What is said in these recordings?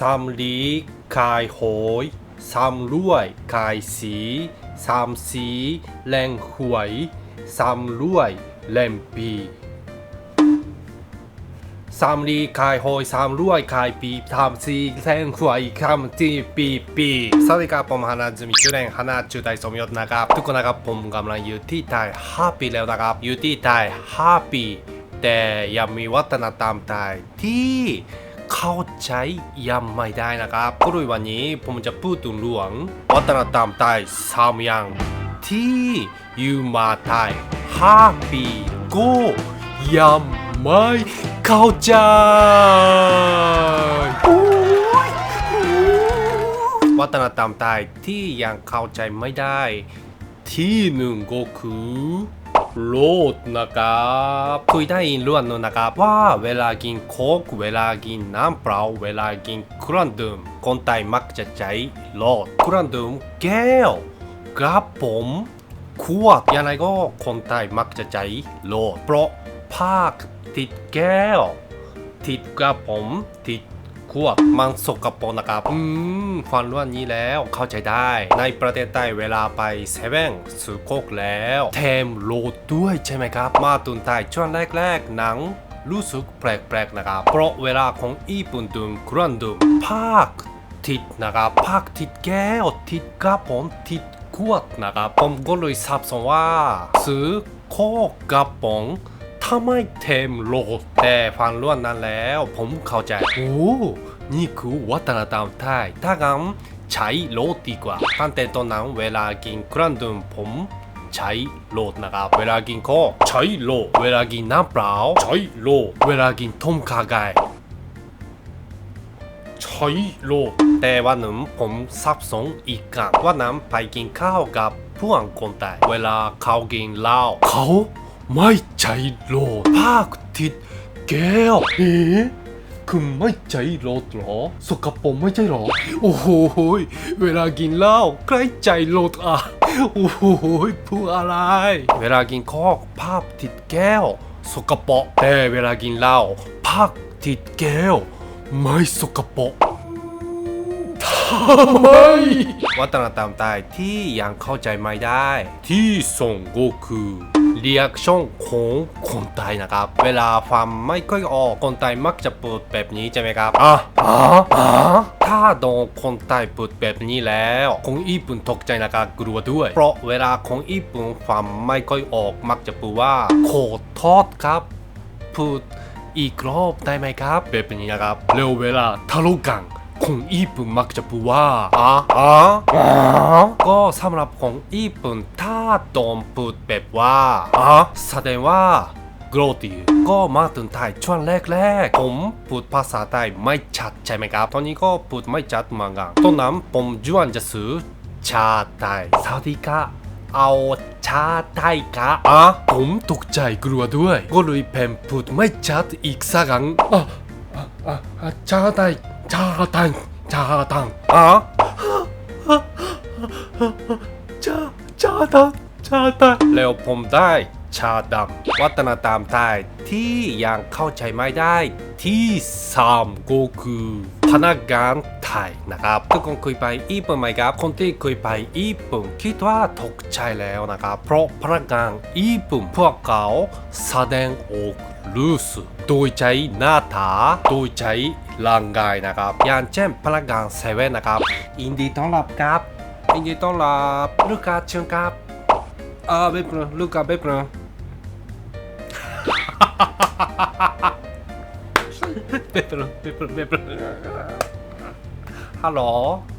สำลีขายหอยสำรวยขายสีสามสีแรงหวยสำรวยแรงปีสามลีขายหอยสามรวยขายปีสามสีแรงหวยคำจีปีปีสวัสดีครับผมฮานาズมิจุเรนฮานาจูไดสมยศนะครับทุกคนนะครับผมกำลังอยู่ที่ไทยฮาปี้แล้วนะครับอยู่ที่ไทยฮาปี้แต่ยังมีวัฒนธรรมไทยที่ เข้าใจยังไม่ได้นะครับก็เลยวันนี้ผมจะพูดถึงเรื่องวัฒนธรรมไทยสามอย่างที่อยู่มาไทยห้าปีก็ยังไม่เข้าใจวัฒนธรรมไทยที่ยังเข้าใจไม่ได้ที่หนึ่งก็คือ โลดนะครับคุยได้ยินเรื่องนึงนะครับว่าเวลากินโค้กเวลากินน้ำเปล่าเวลากินเครื่องดื่มคนไทยมักจะใช้โลดเครื่องดื่มแก้วกระป๋องขวดยังไงก็คนไทยมักจะใช้โลดเพราะภาคติดแก้ว ติดกระป๋องติด ขวดมันสกปรกนะครับอืมฟังเรื่องนี้แล้วเข้าใจได้ ในประเทศไทยเวลาไปเซเว่นซื้อโคกแล้วแถมโหลดด้วยใช่ไหมครับ มาตุนไทยช่วงแรกๆหนังรู้สึกแปลกๆนะครับ เพราะเวลาของญี่ปุ่นดื่มเครื่องดื่มภาคติดนะครับภาคติดแก้วติดกระป๋องติดขวดนะครับผมก็เลยสับสนว่าซื้อโคกกระป๋อง ถ้าไม่เทมโลดแต่ฟังเรื่องนั้นแล้ว ผมเข้าใจโอ้นี่คือวัฒนธรรมไทยถ้างั้นใช้โลดดีกว่าตั้งแต่ตอนนั้นเวลากินเครื่องดื่มผมใช้โลดนะครับ เวลากินโค้กใช้โลดเวลากินน้ำเปล่าใช้โลดเวลากินต้มขาไก่ใช้โลดแต่วันหนึ่งผมสับสนอีกครั้งว่าน้ำไปกินข้าวกับเพื่อนคนไทยเวลาเขากินเหล้าเขา ไม่ใจโลดภาคทิศแก้วเอ๊ะคุณไม่ใจโลดเหรอ สกปรกไม่ใช่เหรอ โอ้โหยเวลากินเหล้าใกล้ใจโลดอะ โอ้โหยพูดอะไร เวลากินคอกภาพติดแก้ว สกปรกแต่เวลากินเหล้าภาคติดแก้ว ไม่สกปรกทำไมวัฒนธรรมไทยที่ยังเข้าใจไม่ได้ ที่ส่งก็คือ เรียกช่องของคนไทยนะครับ เวลาฟังไม่ค่อยออกคนไทยมักจะพูดแบบนี้ใช่ไหมครับอะอะอะถ้าโดนคนไทยพูดแบบนี้แล้วคนญี่ปุ่นตกใจนะครับกลัวด้วย เพราะเวลาคนญี่ปุ่นฟังไม่ค่อยออกมักจะพูดว่าขอโทษครับพูดอีกรอบได้ไหมครับ แบบนี้นะครับเร็วเวลาทะเลาะกัน ของญี่ปุ่นมักจะพูดว่าอะอะอะก็สำหรับของญี่ปุ่นถ้าโดนพูดแบบว่าอะแสดงว่าโกรธอยู่ก็มาถึงไทยช่วงแรกๆ ผมพูดภาษาไทยไม่ชัดใช่ไหมครับ ตอนนี้ก็พูดไม่ชัดเหมือนกันตอนนั้นผมจวนจะซื้อชาไทยสวัสดีครับเอาชาไทยกะอะผมตกใจกลัวด้วย ก็เลยเพมพูดไม่ชัดอีกสักครั้งอะอะอะอะชาไทย ชาไทยชาไทยอะชาชาไทยชาไทยแล้วผมได้ชาดำวัฒนธรรมไทยที่ยังเข้าใจไม่ได้ที่สามก็คือพนักงานไทยนะครับ ทุกคนเคยไปญี่ปุ่นไหมครับ คนที่เคยไปญี่ปุ่นคิดว่าตกใจแล้วนะครับ เพราะพนักงานญี่ปุ่นพวกเขาแสดงออกรู้สึกโดยใช้หน้าตาโดยใช้ ร่างกายนะครับ อย่างเช่นพนักงานเซเว่นนะครับยินดีต้อนรับครับยินดีต้อนรับลูกค้าเชิญครับอ่าเบบนึงลูกค้าเบบนึงเบบนึงเบบนึงเบบนึงฮัลโหล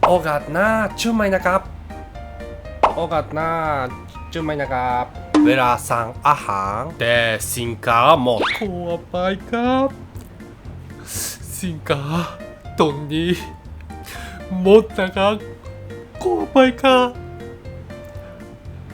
โอกาสหน้าชื่อไหมนะครับโอกาสหน้าชื่อไหมนะครับเวลาสั่งอาหารแต่สินค้าหมดขอไปครับ สินค้าตรงนี้หมดนะครับขอไปครับ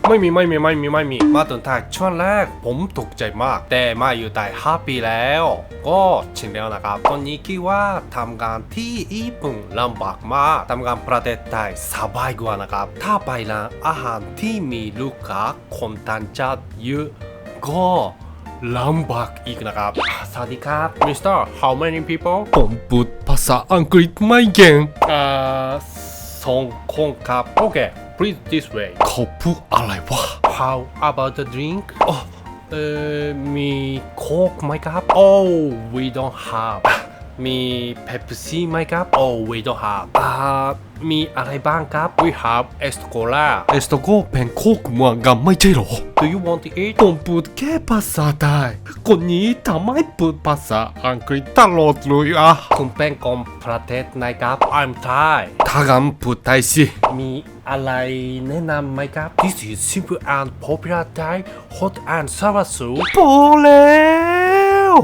ไม่มีไม่มีไม่มีไม่มีมาตอนไทยช่วงแรกผมตกใจมาก แต่มาอยู่ไทย5ปีแล้ว ก็ชินแล้วนะครับ ตอนนี้คิดว่าทำงานที่ญี่ปุ่นลำบากมากทำงานประเทศไทยสบายกว่านะครับ ถ้าไปร้านอาหารที่มีลูกค้าคนต่างชาติเยอะก็ ลำบากอีกนะครับอ่าสวัสดีครับ Mr. How many people ผมพูดภาษาอังกฤษไม่เก่งอ่าสองคนครับ โอเค please this way เขาพูดอะไรวะ How about the drink อ๋อเอ่อมีโค้กไหมครับ Oh we don't have อะ มีเ e p ซี่ไหมครับ Oh we don't have อ่ามีอะไรบ้างครับ We have e s c o l a เอสโตโกเป็นโคกเหมือนกันไม่ใช่เหรอ Do you want to eat ผมพูดแค่ภาษาไทยคนนี้ทำไมพูดภาษาอังกฤษตลอดเลยอะคุณเป็นคนประเทศไหนครับ I'm Thai ถ้างั้นพูดไทยสิมีอะไรแนะนำไหมครับ This is simple and popular Thai hot and sour soup พอแล้ว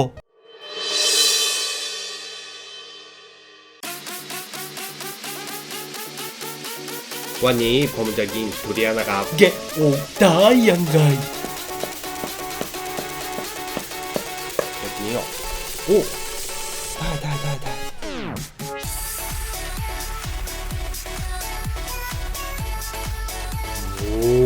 วันนี้ผมจะกินทุเรียนนะครับแกะออกได้ยังไงแบบนี้เหรอโอ้ได้ได้ได้ได้โอ้